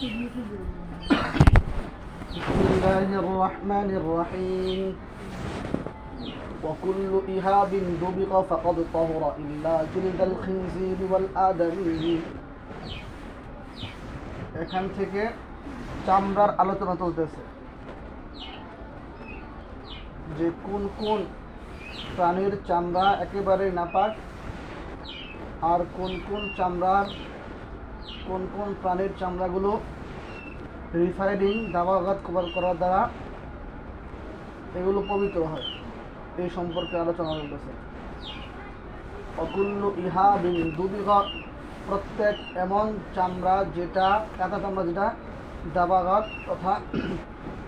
بسم الله الرحمن الرحيم وكل إهاب دبغ فقد طهر إلا جلد الخنزير والآدمي এখান থেকে চামড়ার আলোচনা চলতেছে যে কোন কোন প্রাণীর চামড়া একেবারে নাপাক আর কোন কোন চামড়ার কোন কোন প্রাণীর চামড়াগুলো রিফাইনিং দাবাঘাত কভার করার দ্বারা এগুলো পবিত্র হয়। এই সম্পর্কে আলোচনা চলতেছে। অকুল্য ইহা বিন প্রত্যেক এমন চামড়া যেটা, কাঁচা চামড়া যেটা দাবাঘাত তথা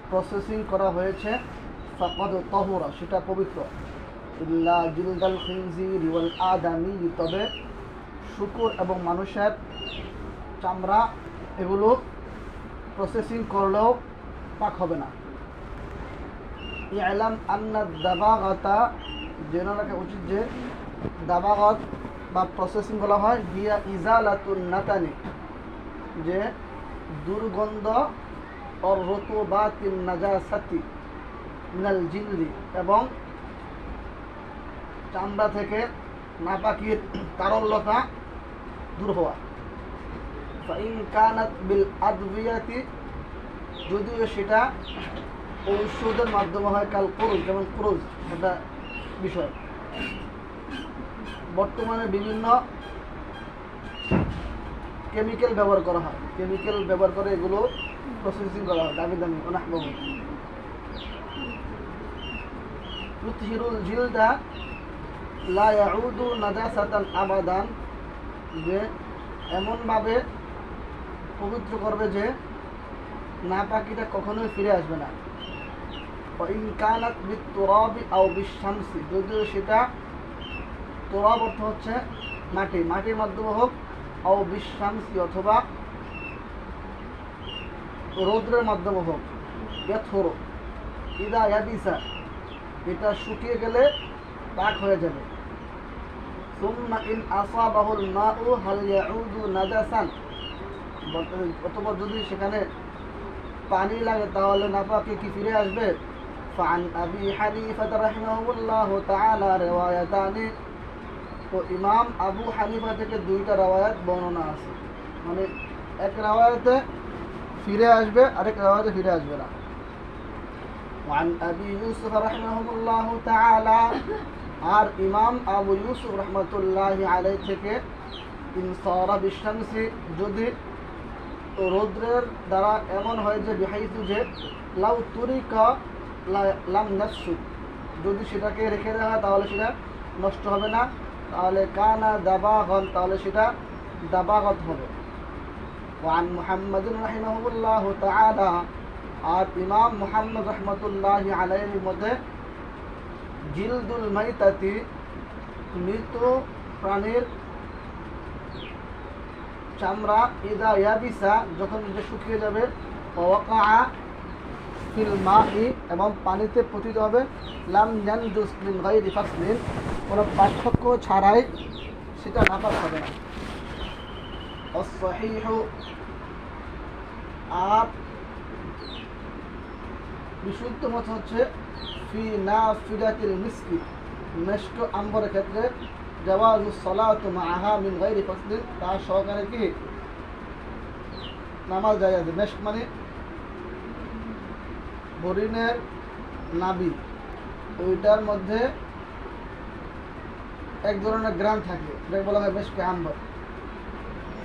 প্রসেসিং করা হয়েছে তহরা, সেটা পবিত্র। ইল্লা জিলদাল খিনজির ওয়াল আদামি, তবে শুকুর এবং মানুষের চামড়া এগুলো প্রসেসিং করলেও পাক হবে না। ইয়ালাম আন্না দাবাগাতা জেনে রাখা উচিত যে দাবাগত বা প্রসেসিং বলা হয়, হিয়া ইজালাতুন নাতানি, যে দুর্গন্ধ অর রতু বা তিন নাজাসাতি মিনাল জিলদি এবং চামড়া থেকে নাপাকির তারল্যতা দূর হওয়া। যদিও সেটা ঔষধের মাধ্যমে হয় কাল ক্রুজ, যেমন ক্রুজ, একটা বিষয়। বর্তমানে বিভিন্ন কেমিক্যাল ব্যবহার করা হয়। কেমিক্যাল ব্যবহার করে এগুলো প্রসেসিং করা হয়, দামি দামি, অনেক বহু তুতহিরুল জিলদা, লা ইয়াউদু নাজাসাতান আবাদান, যে এমনভাবে পবিত্র করবে যে, না পাখিটা কখনোই ফিরে আসবে না। ইনকানাত বিত্তরাবি আও বিশামসি, যদিও সেটা তোরাব অর্থ হচ্ছে মাটি, মাটির মাধ্যমে হোক আও বিশামসি অথবা রৌদ্রের মাধ্যমে হোক। ব্যথর, ইদা ইয়াবিসা, এটা শুকিয়ে গেলে পাক হয়ে যাবে। সুম্মা ইন আসাবাহুল মাউ হাল ইয়াউদু নাজাসান অথবা যদি সেখানে পানি লাগে তাহলে নাপাকে কি ফিরে আসবে فعن أبي حنيفة رحمه الله تعالى روايتان তো ইমাম আবু হানিফা থেকে দুইটা রাওয়ায়াত বর্ণনা আছে মানে এক রাওয়ায়াতে ফিরে আসবে আরেক রাওয়ায়াতে ফিরে আসবে না وعن أبي يوسف رحمه الله تعالى আর ইমাম আবু ইউসুফ রহমতুল্লাহ আলাই থেকে ইনসারা বিশামসি যদি রৌদ্রের দ্বারা এমন হয় যে বিহাইতু যে লাউ তুরিকা লাম নাসু যদি সেটাকে রেখে দেওয়া হয় তাহলে সেটা নষ্ট হবে না তাহলে কানা দাবাগন তাহলে সেটা দাবাগত হবে وعن محمد رحمه الله تعالى আর ইমাম মুহাম্মদ রহমতুল্লাহ আলাইহির মধ্যে জিলদুল মাইতাতি মৃত প্রাণীর চামড়া ইদা ইয়াবিসা যখন এটা শুকিয়ে যাবে ওয়াকা ফিল মাহি এবং পানিতে পতিত হবে লাম ইয়ানজুস মিন গায়রি ফাসলিন কোনো পার্থক্য ছাড়াই সেটা নাপাক হবে না। অসহিহ আর বিশুদ্ধ মত হচ্ছে ফি না ফিরাতিল মিসকি মেষ্ট আম্বরের ক্ষেত্রে জওয়াজু সলাতু মাআহা মিন গায়রি ফাসলিন তার সহকারে কি? নামাজ যায় আছে। মেষ্ট মানে হরিণের নাবি ওইটার মধ্যে এক ধরনের গ্রাম থাকে। যেটাকে বলা হয় মেশকে আম্বর।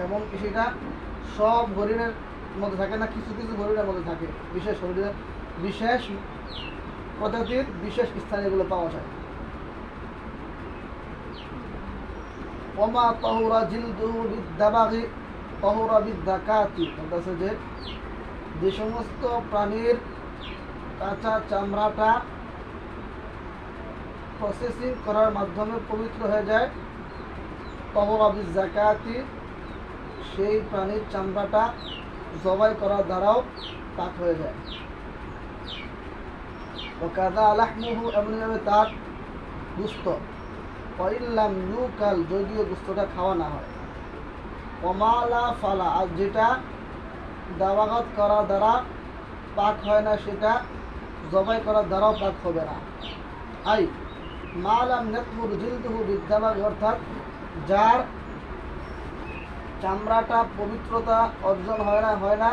এবং সেটা সব হরিণের মধ্যে থাকে না, কিছু কিছু হরিণের মধ্যে থাকে। বিশেষ হরিণের, বিশেষ প্রজাতির বিশেষ স্থানে এগুলো পাওয়া যায়। ওমা তহরা জিলদু বিদ্যাবাগি, তহরা বিদ্যাকাতি। বলতেছে যে যে সমস্ত প্রাণীর কাঁচা চামড়াটা প্রসেসিং করার মাধ্যমে পবিত্র হয়ে যায়, তহর আবিস জাকাতি সেই প্রাণীর চামড়াটা জবাই করার দ্বারাও পাক হয়ে যায়। ও কাদা আলাহমুহু এমনভাবে তার দুস্থ। কইল্লাম ইউকাল, যদিও দুস্থটা খাওয়া না হয়। কমালা ফালা, আর যেটা দাওয়াগাত করা দ্বারা পাক হয় না, সেটা জবাই করার দ্বারাও পাক হবে না। আই, মালাম নেতমুর জিলদুহু বিদ্যাবাগ অর্থাৎ যার চামড়াটা পবিত্রতা অর্জন হয় না হয় না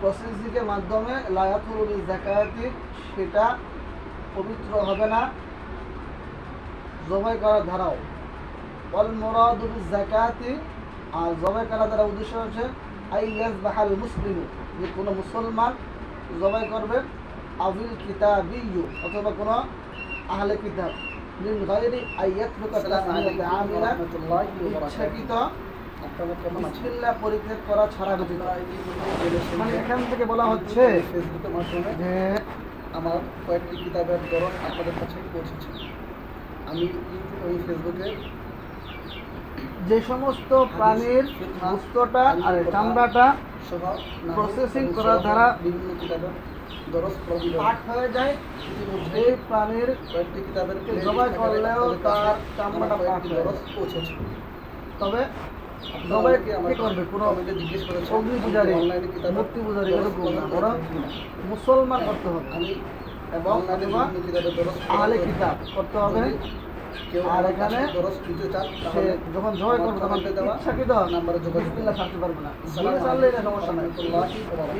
প্রসেসিংয়ের মাধ্যমে লায়াতুল জাকায়াতি, সেটা পবিত্র হবে না। জবাই করার ধারাও। অল মোরাদুল জাকাতি আর জবাই করার দ্বারা উদ্দেশ্য হচ্ছে আই ইয়াস বাহাল মুসলিম যে কোনো মুসলমান জবাই করবে আবিল কিতাবিয়ু অথবা কোনো আহলে কিতাব। মিন গায়রি আইয়াতরুকা তাসমিয়াত আমিলা ইচ্ছাকৃত বিসমিল্লাহ পরিত্যাগ করা ছাড়া ব্যতীত মানে এখান থেকে বলা হচ্ছে ফেসবুকের মাধ্যমে যে আমার কয়েকটি কিতাবের দরদ আপনাদের কাছে পৌঁছেছে। আমি ইউটিউব এবং ফেসবুকে যে সমস্ত প্রাণীর গোস্তটা আর চামড়াটা Processing করার দ্বারা বিভিন্ন কিতাবের দরজ হয়ে। যায় সেই প্রাণীর কয়েকটি কিতাবের জবাই করলেও তার চামড়াটা পাক দরজ যায়। পৌঁছেছে। তবে আপনারা কি আমাকে করবে? কোনো জিজ্ঞেস অগ্নি পূজারী মূর্তি এরকম না। হবে? মুসলমান করতে হবে। আমি এবং আহলে কিতাব করতে হবে। আর এখানে যখন জবাই করবে তখন ইচ্ছাকৃত যোগাযোগ ছাড়তে পারবে না। ছাড়লে এটা সমস্যা নাই।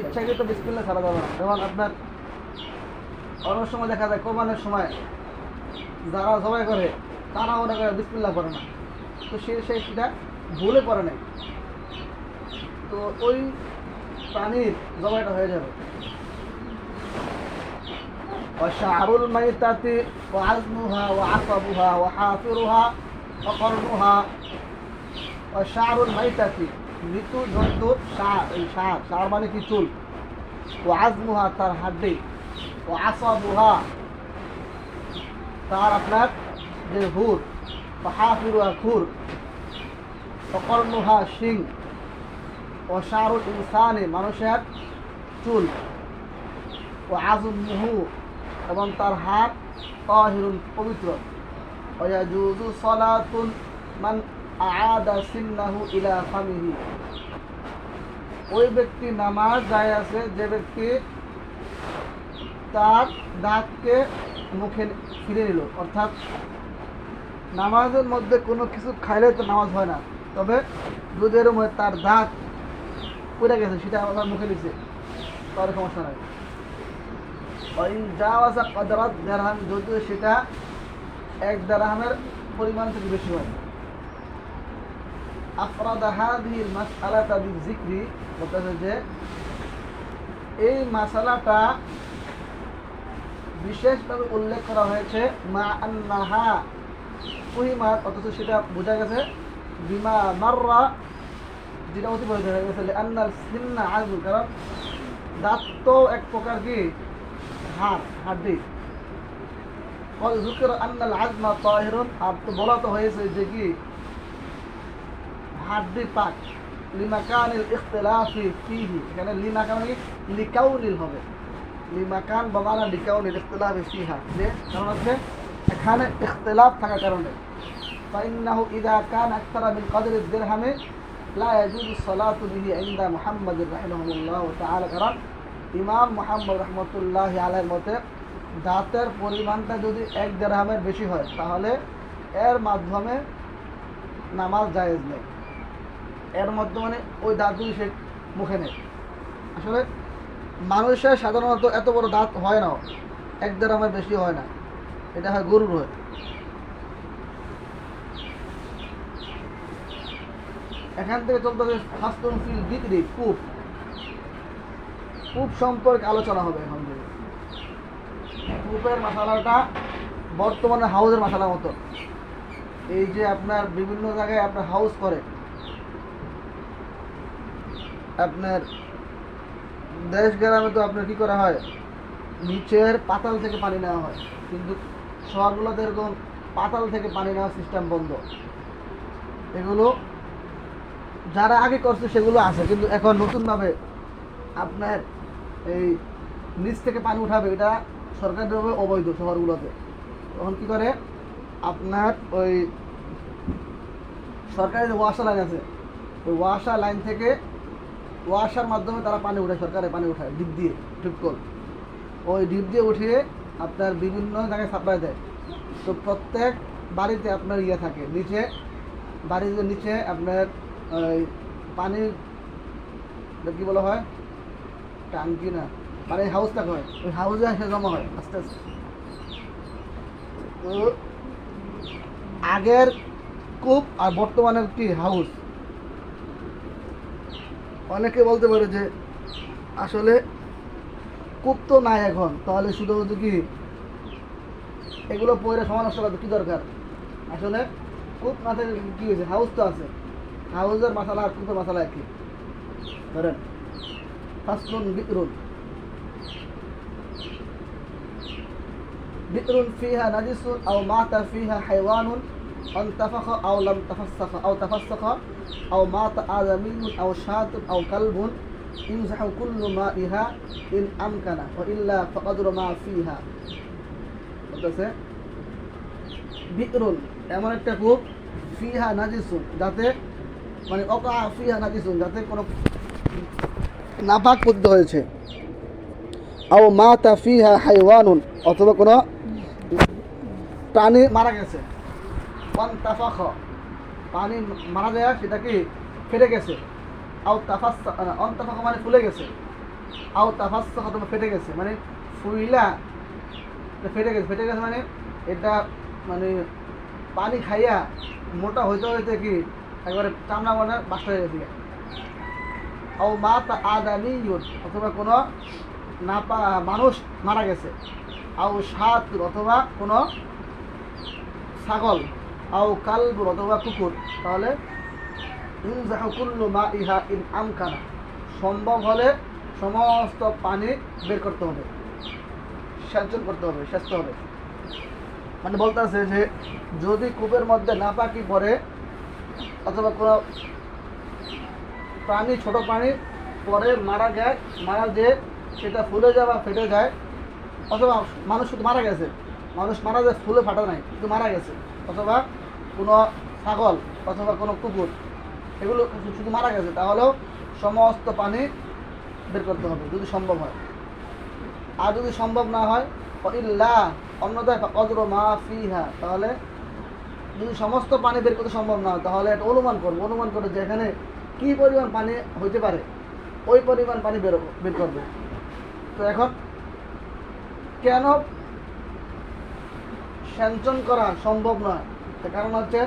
ইচ্ছাকৃত বিসমিল্লাহ ছাড়া যাবে না। যেমন আপনার অনেক সময় দেখা যায় কোরবানের সময় যারা জবাই করে তারা মনে করে বিসমিল্লাহ করে না। তো সে সেটা ভুলে পড়ে নাই। তো ওই প্রাণীর জবাইটা হয়ে যাবে। وشعر الميتة وعزمها وعصبها وحافرها وقرنها وشعر الميتة মৃত্যু জন্তুর সার এই সার সার মানে কি চুল ও আজমুহা তার হাড্ডি ও আসাবুহা তার আপনার যে হুর ও হাফিরুহা খুর ও কর্ণুহা শিং ও শাহরুল ইনসানে মানুষের চুল ও আজমুহু এবং তার হাত তাহিরুন পবিত্র। ওয়াজুজু সালাতুন মান আআদা সিন্নাহু ইলা ফামিহি। ওই ব্যক্তি নামাজ যায় আছে, যে ব্যক্তি তার দাঁতকে মুখে ফিরে নিল। অর্থাৎ নামাজের মধ্যে কোনো কিছু খাইলে তো নামাজ হয় না। তবে যদি এরকম হয় তার দাঁত পড়ে গেছে, সেটা আবার মুখে নিচ্ছে তার সমস্যা নাই। কদরাত দেড়হাম যদিও সেটা এক দেড়হামের পরিমাণ থেকে বেশি হয়। আফরাদা হাদিহিল মাসআলাতা বিযিকরি, বলতেছে যে এই মাসালাটা বিশেষভাবে উল্লেখ করা হয়েছে, মা আন্নাহা কুহিমাত অথচ সেটা বোঝা গেছে বিমা মাররা, যেটা অতিবাহিত হয়ে গেছে আন্নাল সিন্না কারণ দাঁত তো এক প্রকার কি হাড় হাড্ডি قال ذكر أن العظم طاهر আর তো বলা তো হয়েছে যে কি হাড্ডি পাক লিমাকানিল ইখতিলাফি ফিহি এখানে লিমাকান মানে লিকাউনিল হবে লিমাকান বাবানা লিকাউনিল ইখতিলাফি ফিহা যে কারণ হচ্ছে এখানে ইখতিলাফ থাকার কারণে فإنه إذا كان أكثر من قدر الدرهم لا يجوز الصلاة به عند محمد رحمه الله تعالى কারণ ইমাম মোহাম্মদ রহমতুল্লাহ আলের মতে, দাঁতের পরিমাণটা যদি এক দেড়হামের বেশি হয়, তাহলে এর মাধ্যমে নামাজ জায়েজ নেই। এর মাধ্যমে ওই দাঁত যদি সে মুখে নেয় আসলে মানুষের সাধারণত এত বড় দাঁত হয় না, এক দেড়হামের বেশি হয় না। এটা হয় গরুর হয়। এখান থেকে চলতে ফাস্টন ফিল বিক্রি কূপ কূপ সম্পর্কে আলোচনা হবে এখন কূপের মশালাটা বর্তমানে হাউসের মশালার মতো। এই যে আপনার বিভিন্ন জায়গায় আপনার হাউস করে। আপনার দেশ গ্রামে তো আপনার কি করা হয়? নিচের পাতাল থেকে পানি নেওয়া হয়। কিন্তু শহরগুলোতে এরকম পাতাল থেকে পানি নেওয়ার সিস্টেম বন্ধ। এগুলো যারা আগে করছে সেগুলো আছে। কিন্তু এখন নতুনভাবে আপনার এই নিচ থেকে পানি উঠাবে, এটা সরকারিভাবে অবৈধ শহরগুলোতে। তখন কি করে? আপনার ওই সরকারের যে ওয়াসা লাইন আছে, ওই ওয়াসা লাইন থেকে ওয়াশার মাধ্যমে তারা পানি উঠায়, সরকারে পানি উঠায়, ডিপ দিয়ে ডিপকল ওই ডিপ দিয়ে উঠিয়ে আপনার বিভিন্ন জায়গায় সাপ্লাই দেয়। তো প্রত্যেক বাড়িতে আপনার ইয়ে থাকে, নিচে, বাড়ির নিচে আপনার ওই পানির কি বলা হয়? টাঙ্কি না পানির হাউস থাকে হয় ওই হাউসে এসে জমা হয়, আস্তে আস্তে। তো আগের কূপ আর বর্তমানের কি হাউস অনেকে বলতে পারে যে আসলে কূপ তো নাই এখন, তাহলে শুধু শুধু কি এগুলো পরে সমান করতে কী দরকার? আসলে কূপ না থাকলে কী হয়েছে? হাউস তো আছে। হাউসের মশালা আর কূপের মশালা একই। ধরেন ফাসলুন বিকরুন بئر فيها نجس أو مات فيها حيوان انتفخ أو لم تفسخ أو تفسخ أو مات آدمي أو شاة أو كلب يمسح كل مائها إن أمكن وإلا فقدر ما فيها বলতেছে বিকরুন এমন একটা কূপ ফিহা নাজিসুন যাতে মানে অকা ফিহা নাজিসুন যাতে কোনো নাপাক পতিত হয়েছে। আও মা তা ফিহা হাইওয়ানুন, অথবা কোনো প্রাণী মারা গেছে। পানি মারা যায়, সেটা কি ফেটে গেছে। আও তাফাস অন তাফাখ মানে ফুলে গেছে। আও তাফাস অথবা ফেটে গেছে মানে ফুইলা ফেটে গেছে। ফেটে গেছে মানে এটা মানে পানি খাইয়া মোটা হইতে হইতে কি একবারে চামড়া মানে বাসা হয়ে গেছে। ও আদামি অথবা কোনো নাপা, মানুষ মারা গেছে। আও সাত অথবা কোনো ছাগল। আও কালবুর, অথবা কুকুর। তাহলে মা ইহা ইন আমকানা। সম্ভব হলে সমস্ত পানি বের করতে হবে। সেচন করতে হবে, সেচতে হবে। মানে বলতে আছে যে, যদি কূপের মধ্যে না পাকি পড়ে, অথবা কোনো প্রাণী, ছোট প্রাণী, পরে মারা যায়, মারা যে সেটা ফুলে যায় বা ফেটে যায়, অথবা মানুষ শুধু মারা গেছে। মানুষ মারা যায়, ফুলে ফাটা নাই শুধু মারা গেছে। অথবা কোনো ছাগল অথবা কোনো কুকুর, এগুলো শুধু- মারা গেছে, তাহলেও সমস্ত পানি বের করতে হবে, যদি সম্ভব হয়। আর যদি সম্ভব না হয় ইল্লা অন্যথায় অদ্র মা ফিহা, তাহলে যদি সমস্ত পানি বের করতে সম্ভব না হয়, তাহলে একটা অনুমান করব। অনুমান করে যে এখানে কী পরিমাণ পানি হইতে পারে, ওই পরিমাণ পানি বের বের করবে। তো এখন কেন সেঞ্চন করা সম্ভব নয়? কারণ হচ্ছে,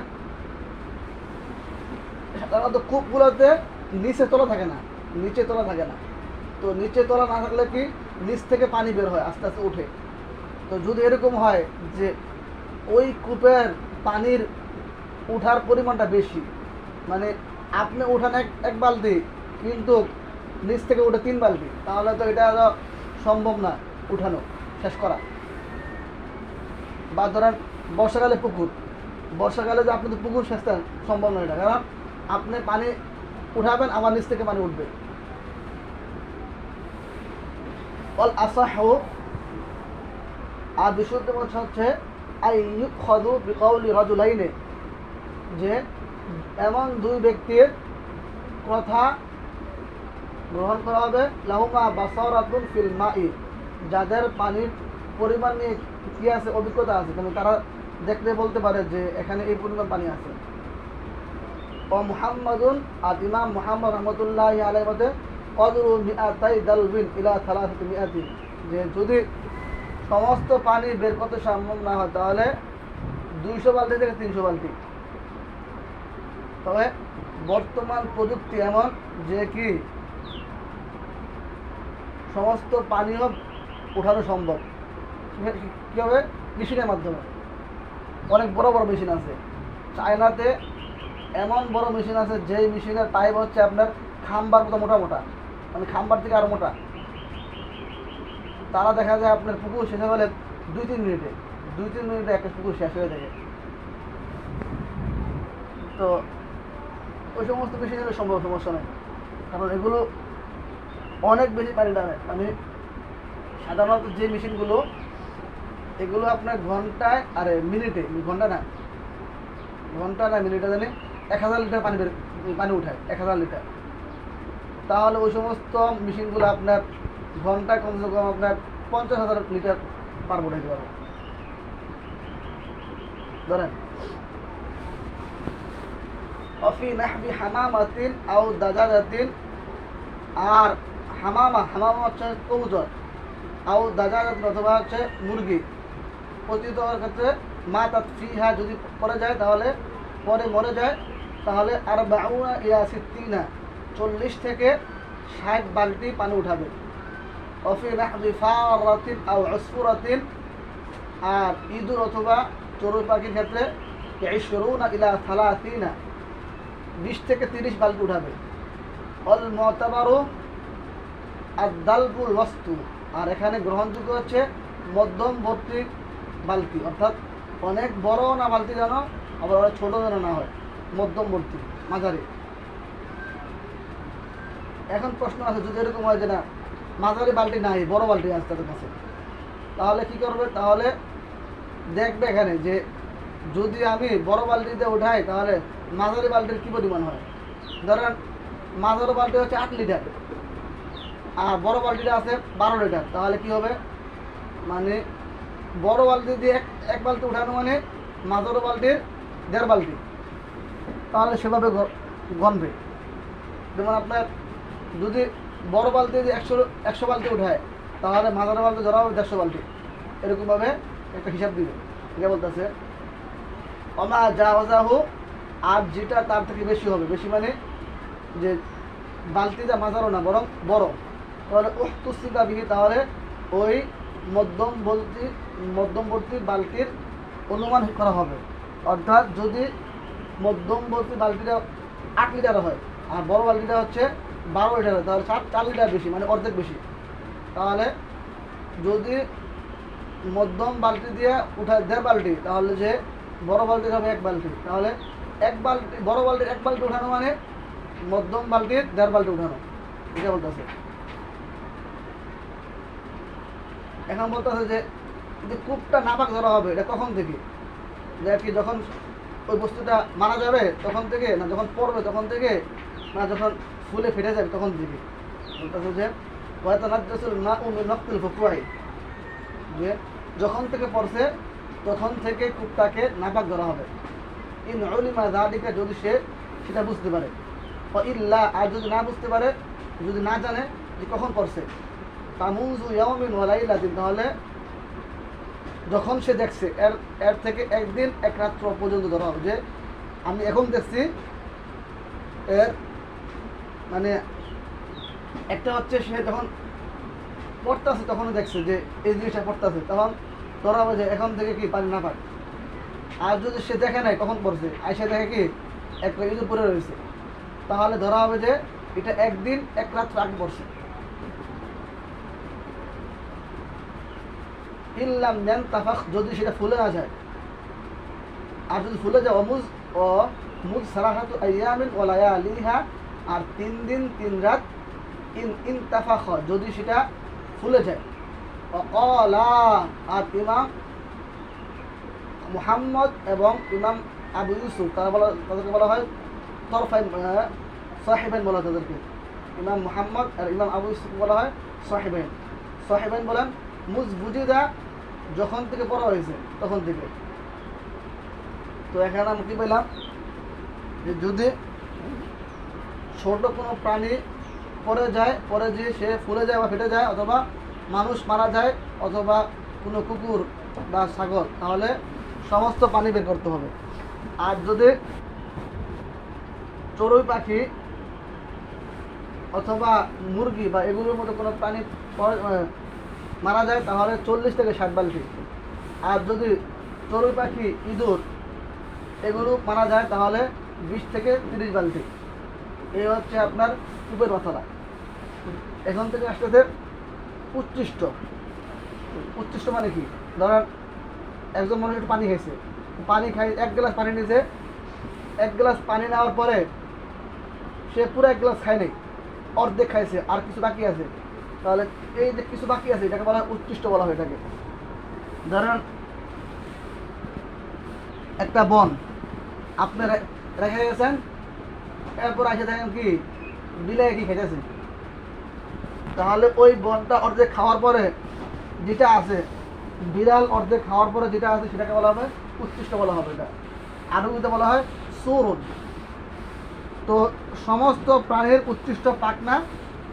সাধারণত কূপগুলোতে নিচে তোলা থাকে না, নিচে তোলা থাকে না। তো নিচে তোলা না থাকলে কি নিচ থেকে পানি বের হয়, আস্তে আস্তে উঠে। তো যদি এরকম হয় যে ওই কূপের পানির উঠার পরিমাণটা বেশি মানে আপনি উঠান এক এক বালতি কিন্তু নিচ থেকে উঠে তিন বালতি, তাহলে তো এটা সম্ভব না উঠানো, শেষ করা। বা ধরেন, বর্ষাকালে পুকুর, বর্ষাকালে যে আপনি তো পুকুর সেচতে সম্ভব নয় এটা, কারণ আপনি পানি উঠাবেন আমার নিচ থেকে পানি উঠবে। অল আসাহ আর বিশুদ্ধ মত হচ্ছে, আই ইউখদু বিকৌলি রজুলাইনে, যে এমন দুই ব্যক্তির কথা গ্রহণ করা হবে। লাহুমা বাসারাতুন ফিল মাই, যাদের পানির পরিমাণ নিয়ে কি আছে, অভিজ্ঞতা আছে। কিন্তু তারা দেখলে বলতে পারে যে এখানে এই পরিমাণ পানি আছে। ও মুহাম্মাদুন আর ইমাম মুহাম্মদ রহমতুল্লাহ আলাই মতে কদরু মিআতাই দালবিন ইলা থালাসাতি মিআতি। যে যদি সমস্ত পানি বের করতে সম্ভব না হয়, তাহলে দুইশো বালতি থেকে তিনশো বালতি। তবে বর্তমান প্রযুক্তি এমন যে কি সমস্ত পানীয় ওঠানো সম্ভব। কী হবে? মেশিনের মাধ্যমে। অনেক বড় বড় মেশিন আছে। চায়নাতে এমন বড় মেশিন আছে যেই মেশিনের পাইপ হচ্ছে আপনার খাম্বার মতো মোটা মোটা। মানে খাম্বার থেকে আরও মোটা। তারা দেখা যায় আপনার পুকুর শেষ হয়ে গেলে দুই তিন মিনিটে, দুই তিন মিনিটে একটা পুকুর শেষ হয়ে থাকে তো ওই সমস্ত মেশিনের সম্ভব সমস্যা নেই। কারণ এগুলো অনেক বেশি পানি টানে মানে সাধারণত যে মেশিনগুলো, এগুলো আপনার ঘন্টায়, আরে মিনিটে, ঘণ্টা না ঘণ্টা না মিনিটে জানি এক হাজার লিটার পানি বের, পানি উঠায়, এক হাজার লিটার। তাহলে ওই সমস্ত মেশিনগুলো আপনার ঘন্টায় কমসে কম আপনার পঞ্চাশ হাজার লিটার পার উঠাইতে পারবে। ধরেন অফি নাহবি হামামাতিন আও দাজাজাতিন আর হামামা হামামা হচ্ছে কবুতর। আও দাজাজাতিন অথবা হচ্ছে মুরগি। পতিত হওয়ার ক্ষেত্রে মা তাত ফিহা যদি পরে যায় তাহলে, পরে মরে যায়, তাহলে আর বাউনা ইয়া সিদ্দিনা চল্লিশ থেকে ষাট বালতি পানি উঠাবে। অফি নাহবি ফারাতিন আও আসফুরাতিন আর ইঁদুর অথবা চড়ুই পাখির ক্ষেত্রে ইশরুনা ইলা থালাতিনা বিশ থেকে তিরিশ বালতি উঠাবে। অল মতাবারও আর দালবুল বস্তু আর এখানে গ্রহণযোগ্য হচ্ছে মধ্যম মধ্যমবর্তী বালতি। অর্থাৎ অনেক বড় না বালতি যেন, আবার অনেক ছোট যেন না হয়। মধ্যম মধ্যমবর্তী মাঝারি। এখন প্রশ্ন আছে, যদি এরকম হয় যে না, মাঝারি বালতি নাই, বড় বালতি আছে তাদের কাছে, তাহলে কি করবে? তাহলে দেখবে এখানে যে যদি আমি বড় বালতিতে উঠাই, তাহলে মাঝারি বালতির কী পরিমাণ হয়। ধরেন মাঝারি বালতি হচ্ছে আট লিটার, আর বড় বালতিটা আছে বারো লিটার। তাহলে কি হবে? মানে বড় বালতি দিয়ে এক এক বালতি উঠানো মানে মাঝারি বালতির দেড় বালতি। তাহলে সেভাবে গণবে যেমন আপনার যদি বড় বালতি দিয়ে একশো একশো বালতি উঠায়, তাহলে মাঝারি বালতি ধরা হবে দেড়শো বালতি। এরকমভাবে একটা হিসাব দিবে। এটা বলতেছে? অমা জাহাজাহু আর যেটা তার থেকে বেশি হবে, বেশি মানে যে বালতিটা মাজারও না, বরং বড়। তাহলে উহতুসিকা বিহি, তাহলে ওই মধ্যমবর্তী মধ্যমবর্তী বালতির অনুমান করা হবে। অর্থাৎ যদি মধ্যমবর্তী বালতিটা আট লিটার হয়, আর বড় বালতিটা হচ্ছে বারো লিটার হয়, তাহলে সাত চার লিটার বেশি মানে অর্ধেক বেশি। তাহলে যদি মধ্যম বালতি দিয়ে উঠায় দেড় বালতি, তাহলে যে বড় বালতি হবে এক বালতি, তাহলে এক বালতি বড় বালতির এক বালতি উঠানো মানে মধ্যম বালতির দেড় বালতি উঠানো। এটা বলতেছে। এখন বলতেছে যে যে কূপটা নাপাক ধরা হবে, এটা কখন থেকে? যে কি যখন ওই বস্তুটা মারা যাবে তখন থেকে, না যখন পড়বে তখন থেকে, না যখন ফুলে ফেটে যাবে তখন থেকে? বলতেছে যে নাজ্জাসুল মা ও নকতুল ফুকুয়াই যে যখন থেকে পড়ছে, তখন থেকে কূপটাকে নাপাক ধরা হবে। ইন উলিমা যালিকা, যদি সে সেটা বুঝতে পারে। ইল্লা, আর যদি না বুঝতে পারে, যদি না জানে যে কখন করছে। তামুজু ইয়াউমিন ওয়া লাইলাতিন, তাহলে যখন সে দেখছে, এর এর থেকে একদিন এক রাত্র পর্যন্ত ধরা হবে। যে আমি এখন দেখছি, এর মানে একটা হচ্ছে সে যখন পড়তেছে, তখনও দেখছে যে এই জিনিসটা পড়তেছে। তখন ধরা হবে যে এখন থেকে কি পানি না পায় আর যদি সে দেখে নাই, কখন পড়ছে? আর সে দেখে কি একটা ইঁদুর পরে রয়েছে। তাহলে ধরা হবে যে এটা একদিন, এক রাত্র আগে পড়ছে। ইল্লাম নেন তাফাক যদি সেটা ফুলে না যায়। আর যদি ফুলে যায়, অমুজ ও মুজ সারাহাতু আইয়ামিন ও লায়ালিহা, আর তিন দিন, তিন রাত, ইন ইন তাফাখ যদি সেটা ফুলে যায়। অকলা আর ইমাম মুহাম্মদ এবং ইমাম আবু ইউসুফ, তারা বলা তাদেরকে বলা হয় তরফাইন সাহেবেন বলা হয় তাদেরকে। ইমাম মুহাম্মদ আর ইমাম আবু ইউসুফ বলা হয় সাহেবেন সাহেবেন বলেন মুজ বুজিদা যখন থেকে বড় হয়েছে, তখন থেকে। তো এখানে আমি কি পেলাম? যে যদি ছোট কোনো প্রাণী পরে যায় পরে যে সে ফুলে যায় বা ফেটে যায়, অথবা মানুষ মারা যায়, অথবা কোনো কুকুর বা ছাগল, তাহলে সমস্ত পানি বের করতে হবে। আর যদি চড়ুই পাখি অথবা মুরগি বা এগুলোর মতো কোনো প্রাণী মারা যায়, তাহলে চল্লিশ থেকে ষাট বালতি। আর যদি চড়ুই পাখি, ইঁদুর এগুলো মারা যায়, তাহলে বিশ থেকে তিরিশ বালতি। এই হচ্ছে আপনার কূপের কথাটা এখান থেকে আসতেছে উচ্ছিষ্ট। উচ্ছিষ্ট মানে কি? ধরেন একজন মানুষ একটু পানি খাইছে। পানি খাই, এক গ্লাস পানি নিয়েছে এক গ্লাস পানি নেওয়ার পরে সে পুরো এক গ্লাস খায় নাই। অর্ধেক খাইছে, আর কিছু বাকি আছে। তাহলে এই যে কিছু বাকি আছে, এটাকে বলা হয় উচ্ছিষ্ট বলা হয় এটাকে। ধরেন, একটা বন, আপনি রেখে গেছেন, এরপর আসে দেখেন কি বিলে কি খেতেছে। তাহলে ওই বনটা অর্ধেক খাওয়ার পরে যেটা আছে বিড়াল অর্ধেক খাওয়ার পরে যেটা আছে সেটাকে বলা হবে উৎকৃষ্ট বলা হবে এটা। আরবিতে বলা হয় সৌরদ তো সমস্ত প্রাণীর উৎকৃষ্ট পাক না,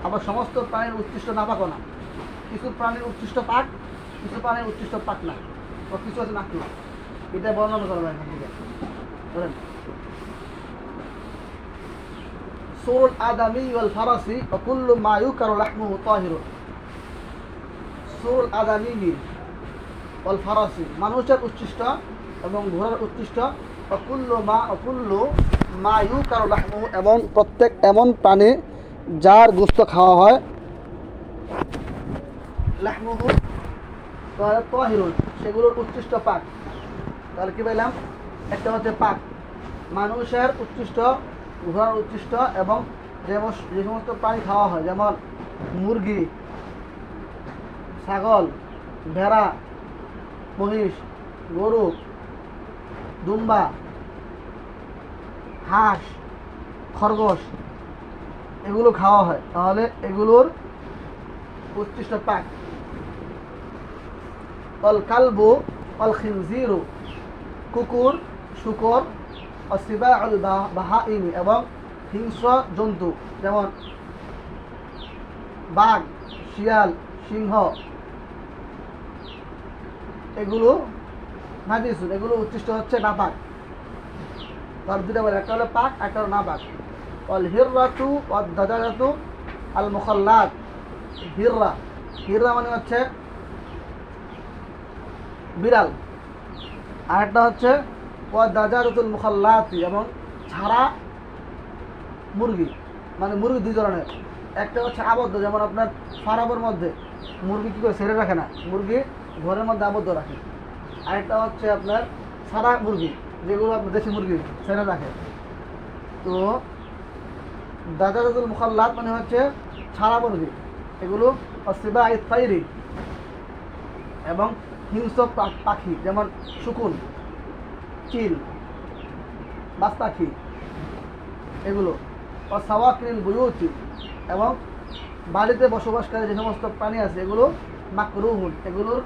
আবার সমস্ত প্রাণীর উৎকৃষ্ট না নাপাকও না। কিছু প্রাণীর উৎকৃষ্ট পাক, কিছু প্রাণীর উৎকৃষ্ট পাক না। ও কিছু আছে নাকি এটা বর্ণনা করবে এখান থেকে বলেন। সৌর আদামি ওয়াল ফারাসি ও মায়ু কারও লাহমুহু তাহির সৌর আদামি ওয়াল ফারাসি, মানুষের উচ্ছিষ্ট এবং ঘোড়ার উচ্ছিষ্ট অকুল্ল মা অকুল্ল মা ইউ কারও লাহমু এবং প্রত্যেক এমন প্রাণী যার গোস্ত খাওয়া হয়। লাহমুহু তাহলে তহিরুন, সেগুলোর উচ্ছিষ্ট পাক। তাহলে কি পেলাম একটা হচ্ছে পাক। মানুষের উচ্ছিষ্ট ঘোড়ার উচ্ছিষ্ট এবং যেমন যে সমস্ত প্রাণী খাওয়া হয়, যেমন মুরগি, ছাগল, ভেড়া মহিষ, গরু, দুম্বা, হাঁস, খরগোশ, এগুলো খাওয়া হয়। তাহলে এগুলোর উৎকৃষ্ট পাক অল কালবু, অল খিনজিরু, কুকুর, শুকর, অসিবা অল বাহাইমি এবং হিংস্র জন্তু যেমন বাঘ, শিয়াল, সিংহ এগুলো নাজিসুন এগুলো উচ্ছিষ্ট হচ্ছে নাপাক তার দুটা বলে, একটা হলো পাক, একটা হলো নাপাক অল হিররাতু অল দাজারাতু আল মুখাল্লাত। হিররা হিররা মানে হচ্ছে বিড়াল। আরেকটা হচ্ছে ও দাজারতুল মুখাল্লাতি এবং ছাড়া মুরগি মানে মুরগি দুই ধরনের। একটা হচ্ছে আবদ্ধ, যেমন আপনার ফারাবের মধ্যে। মুরগি কী করে ছেড়ে রাখে না? মুরগি ঘরের মধ্যে আবদ্ধ রাখে। আরেকটা হচ্ছে আপনার সারা মুরগি, যেগুলো আপনার দেশি মুরগি ছেড়ে রাখে। তো দাজারতুল মুখাল্লাত মানে হচ্ছে ছাড়া মুরগি, এগুলো অসিবা ইত্তাইরি এবং হিংস্র পাখি, যেমন শুকুন, চিল বাস পাখি এগুলো। ও সাওয়াকিল বুয়ুতি এবং বাড়িতে বসবাসকারী যে সমস্ত প্রাণী আছে, এগুলো মাকরুহুন, এগুলোর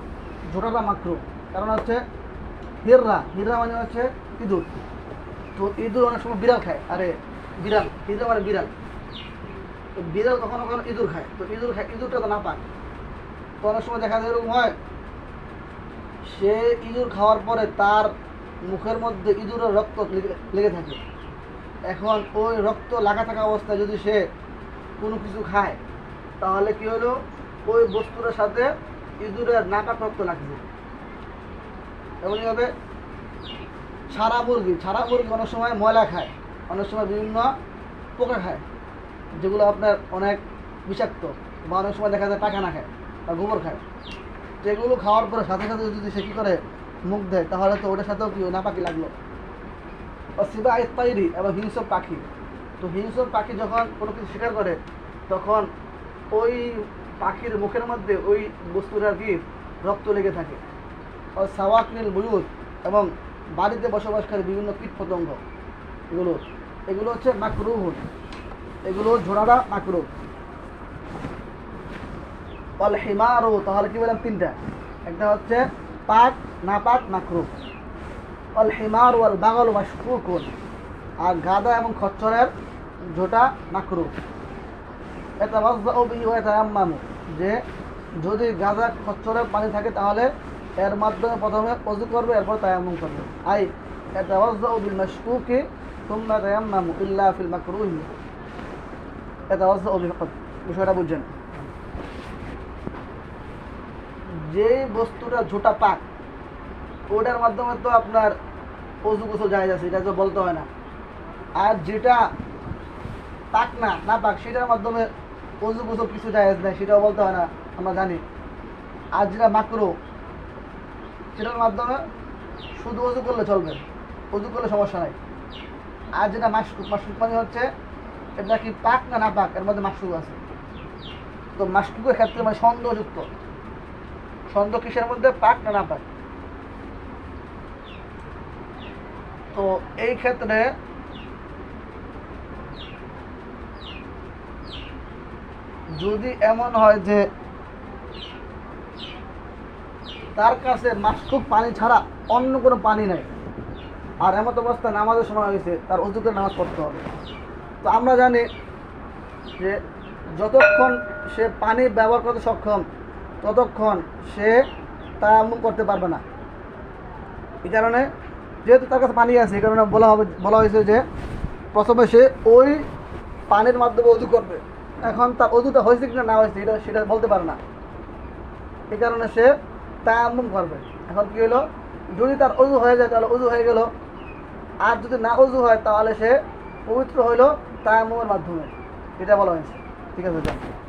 ঝোটাটা মাকরু কারণ হচ্ছে হিররা হিররা মানে হচ্ছে ইঁদুর। তো ইঁদুর অনেক সময় বিড়াল খায়। আরে, বিড়াল, হিররা মানে বিড়াল। তো বিড়াল কখনো কখনো ইঁদুর খায়। তো ইঁদুর খায়, ইঁদুরটা তো না পায় তো অনেক সময় দেখা যায় এরকম হয়, সে ইঁদুর খাওয়ার পরে তার মুখের মধ্যে ইঁদুরের রক্ত লেগে- লেগে থাকে। এখন ওই রক্ত লাগা থাকা অবস্থায় যদি সে কোনো কিছু খায়, তাহলে কি হলো? ওই বস্তুটার সাথে ইঁদুরের নাকার রক্ত লাগছে। এমনইভাবে ছাড়া মুরগি ছাড়া মুরগি অনেক সময় ময়লা খায়, অনেক সময় বিভিন্ন পোকা খায়, যেগুলো আপনার অনেক বিষাক্ত বা অনেক সময় দেখা যায় টাকা পায়খানা খায় বা গোবর খায়। তো এগুলো খাওয়ার পরে সাথে সাথে যদি সে কী করে মুখ দেয়, তাহলে তো ওটার সাথেও কি নাপাকি লাগল? সিবা ইত্তাইরি এবং হিংস্র পাখি। তো হিংস্র পাখি যখন কোনো কিছু শিকার করে, তখন ওই পাখির মুখের মধ্যে ওই বস্তুটার কি রক্ত লেগে থাকে। ও সাওয়াকনিল বুয়ুত এবং বাড়িতে বসবাসকারী বিভিন্ন কীট পতঙ্গ এগুলো এগুলো হচ্ছে মাকরুহুন এগুলো ঝোড়াটা মাকরু অল হিমারু, তাহলে কি বললাম তিনটা? একটা হচ্ছে পাক না পাক মাকরু অল হিমার, ওয়াল বাগল, মাশকুকুন। আর গাদা এবং খচ্চরের ঝোটা মাকরু এটা ওয়াজ্জাউ বিহি ওয়া ইয়াতায়াম্মামু যে যদি গাদা খচ্চরের পানি থাকে তাহলে এর মাধ্যমে প্রথমে অজু করবে, এরপর তায়াম্মুম করবে। আই এটা ওয়াজ্জাউ বিল মাশকুকি থুম্মা তায়াম্মামু ইল্লা ফিল মাকরুহি। এটা ওয়াজ্জাউ বিল বিষয়টা বুঝছেন? যে বস্তুটা ঝোটা পাক, ওটার মাধ্যমে তো আপনার অজু গোসল যায় আছে, এটা তো বলতে হয় না। আর যেটা পাক না না পাক, সেটার মাধ্যমে অজু গোসল কিছু যায় নাই সেটাও বলতে হয় না, আমরা জানি। আর যেটা মাকরো সেটার মাধ্যমে শুধু অজু করলে চলবে অজু করলে সমস্যা নাই। আর যেটা মাসকুক মাসকুক মানে হচ্ছে, এটা কি পাক না না পাক, এর মধ্যে মাসকুক আছে। তো মাসকুকের ক্ষেত্রে মানে সন্দেহযুক্ত। সন্দেহ কিসের মধ্যে? পাক না না পাক। তো এই ক্ষেত্রে যদি এমন হয় যে তার কাছে মাসকুক পানি ছাড়া অন্য কোনো পানি নাই, আর এমন অবস্থা নামাজের সময় হয়েছে, তার অজু করে নামাজ পড়তে হবে। তো আমরা জানি যে যতক্ষণ সে পানি ব্যবহার করতে সক্ষম, ততক্ষণ সে তায়াম্মুম করতে পারবে না। এই কারণে যেহেতু তার কাছে পানি আছে, এই কারণে বলা হবে, বলা হয়েছে যে প্রথমে সে ওই পানির মাধ্যমে অজু করবে। এখন তার অজুটা হয়েছে কিনা না হয়েছে, এটা সেটা বলতে পারে না। এই কারণে সে তায়াম্মুম করবে। এখন কি হলো? যদি তার অজু হয়ে যায়, তাহলে অজু হয়ে গেল। আর যদি না অজু হয়, তাহলে সে পবিত্র হইল তায়াম্মুমের মাধ্যমে। এটা বলা হয়েছে। ঠিক আছে